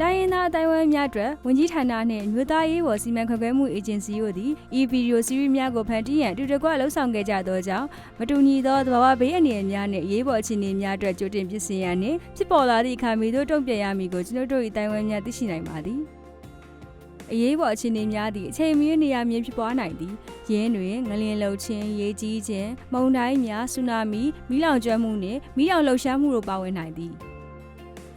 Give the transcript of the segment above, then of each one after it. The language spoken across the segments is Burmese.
တိုင်းရင်းသားအတိုင်းအဝိုင်းများအတွက်ဝန်ကြီးဌာနနှင့်မြို့သားရေးပေါ်စီမံခန့်ခွဲမှုအေဂျင်စီတို့သည်ဤဗီဒီယိုစီးရီးများကိုဖန်တီးရန်အတူတကွလှုပ်ဆောင်ခဲ့ကြသောကြောင့်မတူညီသောသဘာဝဘေးအန္တရာယ်များနှင့်အရေးပေါ်အခြေအနေများအတွက်ကြိုတင်ပြင်ဆင်ရန်နှင့်ဖြစ်ပေါ်လာသည့်အခါမီတို့တုံ့ပြန်ရမည်ကိုကျွန်ုပ်တို့၏တိုင်းဝိုင်းများသိရှိနိုင်ပါသည်အရေးပေါ်အခြေအနေများသည့်အချိန်မီနေရာမြင့်ဖြစ်ပွားနိုင်သည်ရင်းတွင်ငလျင်လှုပ်ခြင်းရေကြီးခြင်းမုန်တိုင်းများဆူနာမီမီးလောင်ကျွမ်းမှုနှင့်မီးလောင်လှုပ်ရှားမှုတို့ပါဝင်နိုင်သည်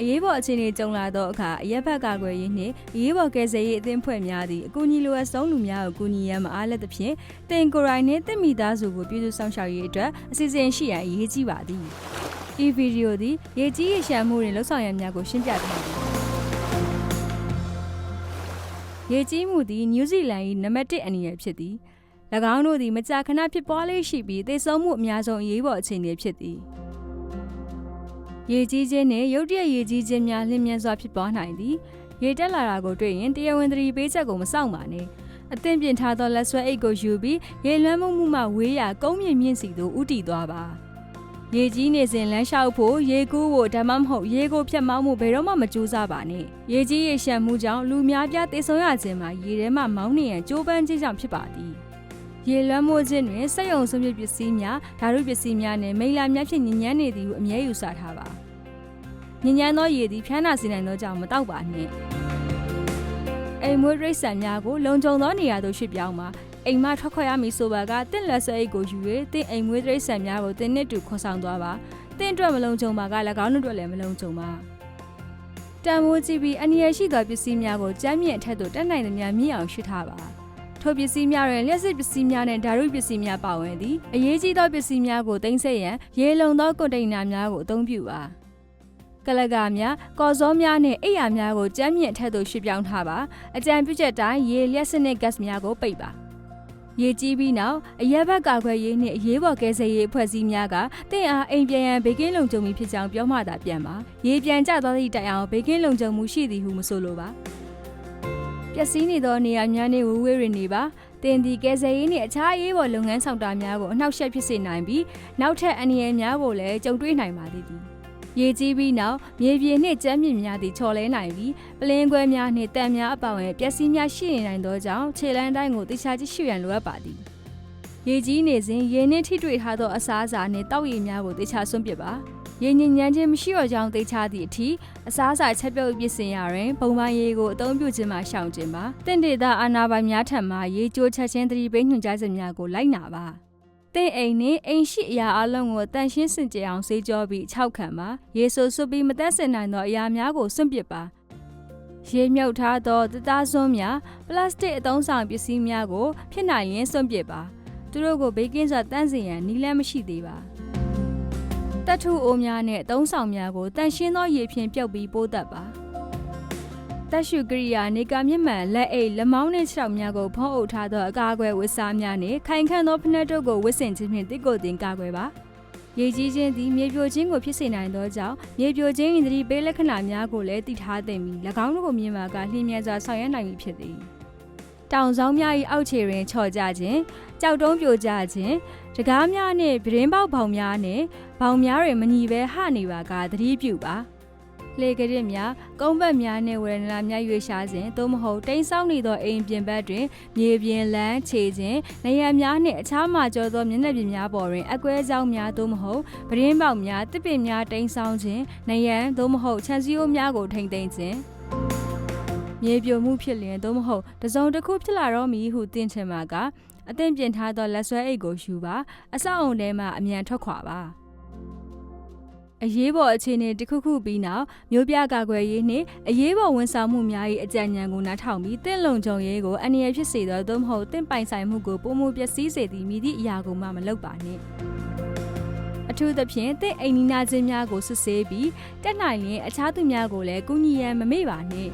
အရေးပေါ်အခြေအနေကြုံလာသောအခါအရက်ဘက်ကာကွယ်ရေးနှင့်အရေးပေါ်ကယ်ဆယ်ရေးအသင်းဖွဲ့များသည့်အကူအညီလိုအပ်ဆုံးလူများကိုကူညီရန်မအားလက်သဖြင့်တင်ကိုယ်ရိုင်းနှင့်တင့်မိသားစုကိုပြည်သူဆောင်ရှောက်ရေးအတွက်အစီအစဉ်ရှိရန်အရေးကြီးပါသည်။ဤဗီဒီယိုသည်ရေကြီးရေရှမ်းမှုတွင်လှုပ်ဆောင်ရန်များကိုရှင်းပြထားသည်။ရေကြီးမှုသည်နယူးဇီလန်၏နံပါတ်1အနေနဲ့ဖြစ်သည်။၎င်းတို့သည်မကြာခဏဖြစ်ပွားလေးရှိပြီးသေဆုံးမှုအများဆုံးအရေးပေါ်အခြေအနေဖြစ်သည်။ ရေကြီးခြင်းနဲ့ရုတ်တရက်ရေကြီးခြင်းများလျင်မြန်စွာဖြစ်ပွားနိုင်သည်ရေတက်လာတာကိုတွေ့ရင်တရားဝင်သတိပေးချက်ကိုမစောင့်ပါနဲ့အသင့်ပြင်ထားသောလက်ဆွဲအိတ်ကိုယူပြီးရေလွှမ်းမှုမှုမှဝေးရာကုန်းမြင့်မြင့်စီသို့ဥတီသွားပါရေကြီးနေစဉ်လမ်းလျှောက်ဖို့ရေကူးဖို့ဒါမှမဟုတ်ရေကိုဖြတ်မောင်းမှုဘယ်တော့မှမကြိုးစားပါနဲ့ရေကြီးရေရှမ်းမှုကြောင့်လူများပြားသေဆုံးရခြင်းမှာရေထဲမှမောင်းနေရန်ကြိုးပမ်းခြင်းကြောင့်ဖြစ်ပါသည်ရေလွှမ်းမိုးခြင်းတွင်စက်ရုံဆုံးဖြတ်ပစ္စည်းများဓာတုပစ္စည်းများနှင့်မိလ္လာများဖြင့်ညဉ့်ညမ်းနေသည်ဟုအမြဲယူဆထားပါ ညဉ့်ညမ်းသောရေသည်ဖျားနာစေနိုင်သောကြောင့်မတောက်ပါနှင့်အိမ်မွေးရိတ်ဆန်များကိုလုံခြုံသောနေရာသို့ရွှေ့ပြောင်းပါအိမ်မထွက်ခွာရမည်ဆိုပါကတင့်လက်ဆွဲအိတ်ကိုယူ၍တင့်အိမ်မွေးရိတ်ဆန်များကိုတင်းနစ်တူခေါ်ဆောင်သွားပါတင့်အတွက်မလုံခြုံပါက၎င်းတို့အတွက်လည်းမလုံခြုံပါတံမိုးကြည့်ပြီးအန္တရာယ်ရှိသောပစ္စည်းများကိုကြမ်းမြင့်အထက်သို့တက်နိုင်သမျှမြင့်အောင်ရွှေ့ထားပါထိုပစ္စည်းများတွင်လျှက်စစ်ပစ္စည်းများနဲ့ဓာတ်ရုပ်ပစ္စည်းများပါဝင်သည်အရေးကြီးသောပစ္စည်းများကိုတင်ဆက်ရန်ရေလုံသောကွန်တိန်နာများကိုအသုံးပြုပါ ကလကာများကော်စောများနဲ့အိယာများကိုကြမ်းမြင့်အထက်သို့ရွှေ့ပြောင်းထားပါအကြံပြုချက်တိုင်းရေလျှက်စနစ်ဂတ်စ်များကိုပိတ်ပါရေကြီးပြီးနောက်အရက်ဘက်ကာခွဲရေးနှင့်အရေးပေါ်ကယ်ဆယ်ရေးအဖွဲ့အစည်းများကတင့်အားအိမ်ပြန်ရန်ဘေကင်းလုံခြုံမှုဖြစ်ကြောင်းပြောမှသာပြန်ပါရေပြန်ကျသွားသည့်တိုင်အောင်ဘေကင်းလုံခြုံမှုရှိသည်ဟုမဆိုလိုပါပျက်စီးနေသောနေရာများနှင့်ဝေးဝေးတွင်နေပါတင်ဒီကယ်ဆယ်ရေးနှင့်အခြားအရေးပေါ်လုပ်ငန်းဆောင်တာများကိုအနှောက်အယှက်ဖြစ်စေနိုင်ပြီးနောက်ထပ်အန္တရာယ်များကိုလည်းကြုံတွေ့နိုင်ပါသေးသည် ရေကြီးပြီးနောက်မြေပြင်နှင့်ကျမ်းမြင့်များသည့်ချော်လဲနိုင်ပြီးပလင်းခွဲများနှင့်တန်များအပောင်ရဲ့ပျက်စီးများရှိနေနိုင်သောကြောင့်ခြေလမ်းတိုင်းကိုတိကျကြည့်ရှုရန်လိုအပ်ပါသည်ရေကြီးနေစဉ်ရေနှင့်ထိတွေ့ထားသောအစားအစာနှင့်တောက်ရည်များကိုတိကျဆွန့်ပစ်ပါရေညဉ့်ညမ်းခြင်းမရှိတော့ကြောင်းသိချသည့်အထိအစားအစာချက်ပြုတ်ပစ်စင်ရတွင်ပုံပန်းရေကိုအသုံးပြုခြင်းမှရှောင်ခြင်းပါတင့်ဒေတာအာနာပိုင်များထံမှရေကြိုးချက်ချင်းသတိပေးညွှန်ကြားချက်များကိုလိုက်နာပါ တင့်အိမ်နဲ့အိမ်ရှိအရာအလုံးကိုတန်ရှင်းစင်ကြယ်အောင်ဆေးကြောပြီး၆ခံပါရေဆိုဆွပြီးမသက်စင်နိုင်သောအရာများကိုစွန့်ပစ်ပါရေမြုပ်ထားသောတသားစွန်းများပလတ်စတစ်အသုံးဆောင်ပစ္စည်းများကိုဖြစ်နိုင်ရင်စွန့်ပစ်ပါသူတို့ကိုဘေးကင်းစွာတန့်စင်ရန်နည်းလမ်းမရှိသေးပါတတ်ထုအိုးများနဲ့အသုံးဆောင်များကိုတန့်ရှင်းသောရေဖြင့်ပြုတ်ပြီးပိုးတတ်ပါ တက်ရှုကရိယာနေကာမျက်မှန်လက်အိတ်လက်မောင်းနှင့်ခြေထောက်များကိုဖုံးအုပ်ထားသောအကာအကွယ်ဝတ်စားများနှင့်ခိုင်ခန့်သောဖနက်တို့ကိုဝတ်ဆင်ခြင်းဖြင့်တစ်ကိုယ်တင်ကာကွယ်ပါရေကြီးခြင်းသည်မြေပြိုခြင်းကိုဖြစ်စေနိုင်သောကြောင့်မြေပြိုခြင်း၏သတိပေးလက္ခဏာများကိုလည်းသိထားသင့်ပြီး၎င်းတို့ကိုမြင်ပါကလျင်မြန်စွာဆောင်ရွက်နိုင်မည်ဖြစ်သည်တောင်ဆောင်များ၏အောက်ခြေတွင်ချော်ကြခြင်းကြောက်တုံးပြိုကြခြင်းတကားများနှင့်ပြတင်းပေါက်ဘောင်များနှင့်ဘောင်များတွင်မညီဘဲဟနေပါကသတိပြုပါ လေကရစ်များကုန်းဘက်များနှင့်ဝရဏလာများရွေရှားစဉ်သို့မဟုတ်တိမ်ဆောက်နေသောအိမ်ပြင်ဘက်တွင်မြေပြင်လမ်းခြေခြင်းနေရံများနှင့်အခြားမှာကျော်သောမျက်နှာပြင်များပေါ်တွင်အကွဲကြောင်းများသို့မဟုတ်ပရင်းပေါက်များတစ်ပင်များတိမ်ဆောင်းခြင်းနေရံသို့မဟုတ်ခြံစည်းရိုးများကိုထိမ့်သိမ်းခြင်းမြေပြိုမှုဖြစ်လျင်သို့မဟုတ်တစုံတစ်ခုဖြစ်လာတော့မည်ဟုသင်ချင်မှာကအသင့်ပြင်ထားသောလက်ဆွဲအိတ်ကိုယူပါအဆောက်အုံထဲမှအမြန်ထွက်ခွာပါ အရေးပေါ်အခြေအနေတစ်ခုခုပြီးနောက်မျိုးပြကာကွယ်ရေးနှင့်အရေးပေါ်ဝန်ဆောင်မှုများ၏အကြံဉာဏ်ကိုနားထောင်ပြီးတင့်လုံခြုံရေးကိုအန္တရာယ်ဖြစ်စေသောသို့မဟုတ်တင့်ပိုင်ဆိုင်မှုကိုပုံမှုပျက်စီးစေသည့်မိသည့်အရာကိုမှမလုပ်ပါနှင့်အထူးသဖြင့်တင့်အိမ်နီးနားချင်းများကိုစစ်ဆေးပြီးတက်နိုင်ရင်အခြားသူများကိုလည်းကူညီရန်မမေ့ပါနှင့်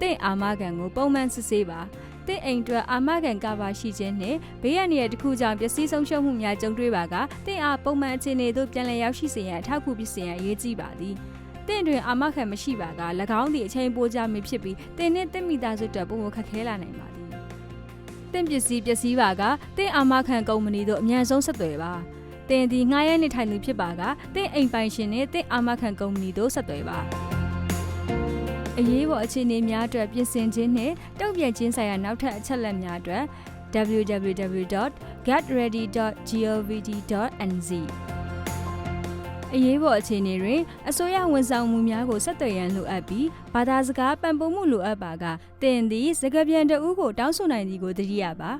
တင့်အာမခံကိုပုံမှန်စစ်ဆေးပါ တင့်အိမ်အတွက်အာမခံကာဗာရှိခြင်းနှင့်ဘေးရန်ရတစ်ခုကြောင့်ပျက်စီးဆုံးရှုံးမှုများကြုံတွေ့ပါကတင့်အားပုံမှန်အခြေအနေသို့ပြန်လည်ရောက်ရှိစေရန်အထောက်အကူဖြစ်စေရန်အရေးကြီးပါသည်တင့်တွင်အာမခံမရှိပါက၎င်းသည့်အချိန်ပိုကြမည်ဖြစ်ပြီးတင်နှင့်တင့်မိသားစုအတွက်ပုံမခက်ခဲလာနိုင်ပါသည်တင့်ပစ္စည်းပျက်စီးပါကတင့်အာမခံကုမ္ပဏီတို့အမြန်ဆုံးဆက်သွယ်ပါတင်ဒီငှားရမ်းနေထိုင်သူဖြစ်ပါကတင့်အိမ်ပိုင်ရှင်နှင့်တင့်အာမခံကုမ္ပဏီတို့ဆက်သွယ်ပါ အရေးပေါ်အခြေအနေများအတွက်ပြင်ဆင်ခြင်းနှင့်တုံ့ပြန်ခြင်းဆိုင်ရာနောက်ထပ်အချက်အလက်များအတွက် www.getready.govt.nz အရေးပေါ်အခြေအနေတွင်အစိုးရဝန်ဆောင်မှုများကိုဆက်သွယ်ရန်လိုအပ်ပြီးဘာသာစကားပံ့ပိုးမှုလိုအပ်ပါကသင်သည်စကားပြန်တအူးကိုတောင်းဆိုနိုင်သည်ကိုသိရပါ